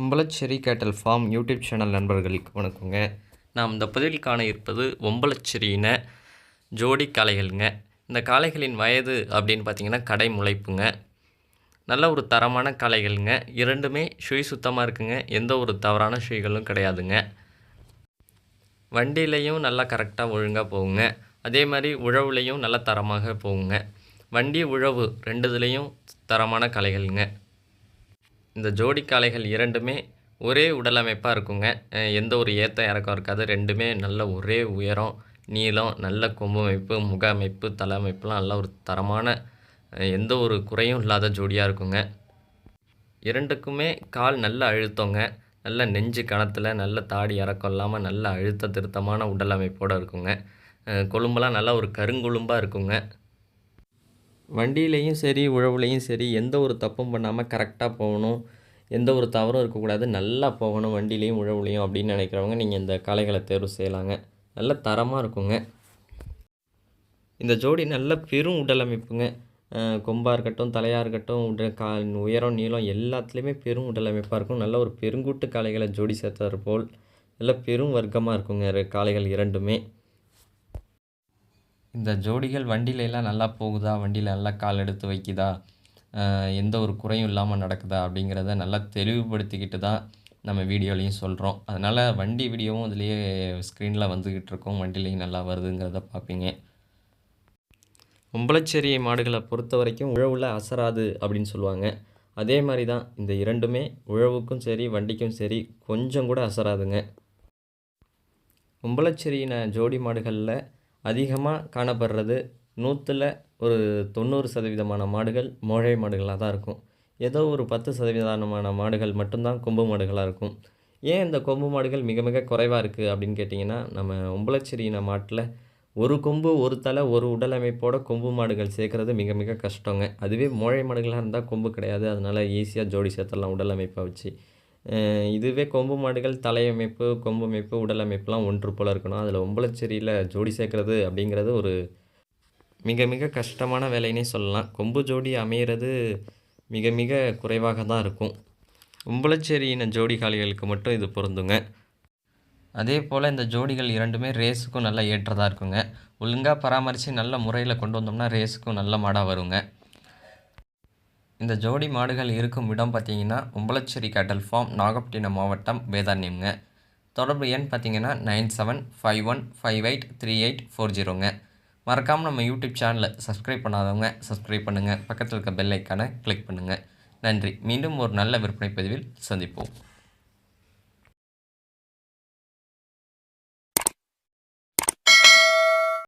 ஒம்பலச்சேரி கேட்டல் form YouTube channel நண்பர்களுக்கு வணக்கங்க. நாம் இந்த பதிவில் காண இருப்பது ஒம்பலச்சேரியின ஜோடி காளைகள்ங்க. இந்த காளைகளின் வயது அப்படின்னு பார்த்தீங்கன்னா கடை முளைப்புங்க. நல்ல ஒரு தரமான காளைகள்ங்க. இரண்டுமே ஷூய் சுத்தமாக இருக்குங்க. எந்த ஒரு தவறான ஷூய்களும் கிடையாதுங்க. வண்டியிலையும் நல்லா கரெக்டாக ஒழுங்காக போகுங்க. அதே மாதிரி உழவுலையும் நல்ல தரமாக போகுங்க. வண்டி உழவு ரெண்டுதுலேயும் தரமான கலைகள்ங்க இந்த ஜோடி காளைகள் இரண்டுமே ஒரே உடலமைப்பாக இருக்குங்க. எந்த ஒரு ஏத்த இறக்கம் இருக்காது. ரெண்டுமே நல்ல ஒரே உயரம் நீளம் நல்ல கொம்பு அமைப்பு முக அமைப்பு தலை அமைப்புலாம் நல்ல ஒரு தரமான எந்த ஒரு குறையும் இல்லாத ஜோடியாக இருக்குங்க. இரண்டுக்குமே கால் நல்ல அழுத்தங்க. நல்ல நெஞ்சு கணத்தில் நல்ல தாடி இறக்கம் இல்லாமல் நல்ல அழுத்த திருத்தமான உடல் அமைப்போடு இருக்குங்க. கொழும்பெல்லாம் நல்லா ஒரு கருங்கொழும்பாக இருக்குங்க. வண்டியிலையும் சரி உழவுலையும் சரி எந்த ஒரு தப்பும் பண்ணாமல் கரெக்டாக போகணும். எந்த ஒரு தவறும் இருக்கக்கூடாது. நல்லா போகணும் வண்டியிலையும் உழவுலையும் அப்படின்னு நினைக்கிறவங்க நீங்கள் இந்த காளைகளை தேர்வு செய்யலாங்க. நல்ல தரமாக இருக்குங்க. இந்த ஜோடி நல்ல பெரும் உடல் அமைப்புங்க. கொம்பாக இருக்கட்டும் தலையாக இருக்கட்டும் உடல் கா உயரம் நீளம் எல்லாத்துலேயுமே பெரும் உடல் அமைப்பாக இருக்கும். நல்ல ஒரு பெருங்கூட்டு காளைகளை ஜோடி சேர்த்தார் போல். நல்ல பெரும் வர்க்கமாக இருக்குங்க. காளைகள் இரண்டுமே. இந்த ஜோடிகள் வண்டியில எல்லாம் நல்லா போகுதா? வண்டியில் நல்லா கால் எடுத்து வைக்குதா? எந்த ஒரு குறையும் இல்லாமல் நடக்குதா? அப்படிங்கிறத நல்லா தெளிவுபடுத்திக்கிட்டு தான் நம்ம வீடியோலையும் சொல்கிறோம் அதனால் வண்டி வீடியோவும் இதுலேயே ஸ்க்ரீனில் வந்துக்கிட்டு இருக்கோம். வண்டிலையும் நல்லா வருதுங்கிறத பார்ப்பீங்க ஒம்பளச்சேரி மாடுகளை பொறுத்த வரைக்கும் உழவுல அசராது அப்படின்னு சொல்லுவாங்க. அதே மாதிரி தான் இந்த இரண்டுமே உழவுக்கும் சரி வண்டிக்கும் சரி கொஞ்சம் கூட அசராதுங்க. ஒம்பளச்சேரியின ஜோடி மாடுகளில் அதிகமாக காணப்படுறது நூற்றில் ஒரு தொண்ணூறு சதவீதமான மாடுகள் மோழை மாடுகளாக தான் இருக்கும். ஏதோ ஒரு பத்து சதவீதமான மாடுகள் மட்டும்தான் கொம்பு மாடுகளாக இருக்கும். ஏன் இந்த கொம்பு மாடுகள் மிக மிக குறைவாக இருக்குது அப்படின்னு கேட்டிங்கன்னா நம்ம ஒம்பளச்சேரியின மாட்டில் ஒரு கொம்பு ஒரு தலை ஒரு உடல் அமைப்போட கொம்பு மாடுகள் சேர்க்குறது மிக மிக கஷ்டங்க. அதுவே மோழை மாடுகளாக இருந்தால் கொம்பு கிடையாது. அதனால் ஈஸியாக ஜோடி சேர்த்துடலாம் உடல் அமைப்பை வச்சு. இதுவே கொம்பு மாடுகள் தலையமைப்பு கொம்பு அமைப்பு உடல் அமைப்புலாம் ஒன்று போல் இருக்கணும். அதில் ஒம்பளச்சேரியில் ஜோடி சேர்க்குறது அப்படிங்கிறது ஒரு மிக மிக கஷ்டமான வேலைன்னே சொல்லலாம். கொம்பு ஜோடி அமையிறது மிக மிக குறைவாக தான் இருக்கும். ஒம்பளச்சேரியின ஜோடி காளிகளுக்கு மட்டும் இது பொருந்துங்க. அதே போல் இந்த ஜோடிகள் இரண்டுமே ரேஸுக்கும் நல்லா ஏற்றதாக இருக்குங்க. ஒழுங்காக பராமரித்து நல்ல முறையில் கொண்டு வந்தோம்னா ரேஸுக்கும் நல்ல மாடாக வருங்க. இந்த ஜோடி மாடுகள் இருக்கும் இடம் பார்த்தீங்கன்னா உம்பளச்சேரி கேட்டல் ஃபார்ம் நாகப்பட்டினம் மாவட்டம் வேதாரண்யம்ங்க. தொடர்பு எண் பார்த்தீங்கன்னா nine seven five one five eight three eight four ஜீரோங்க மறக்காமல் நம்ம யூடியூப் சேனலை சப்ஸ்கிரைப் பண்ணாதவங்க சப்ஸ்கிரைப் பண்ணுங்கள் பக்கத்தில் இருக்க பெல் ஐக்கானை கிளிக் பண்ணுங்கள் நன்றி. மீண்டும் ஒரு நல்ல விற்பனை பதிவில் சந்திப்போம்.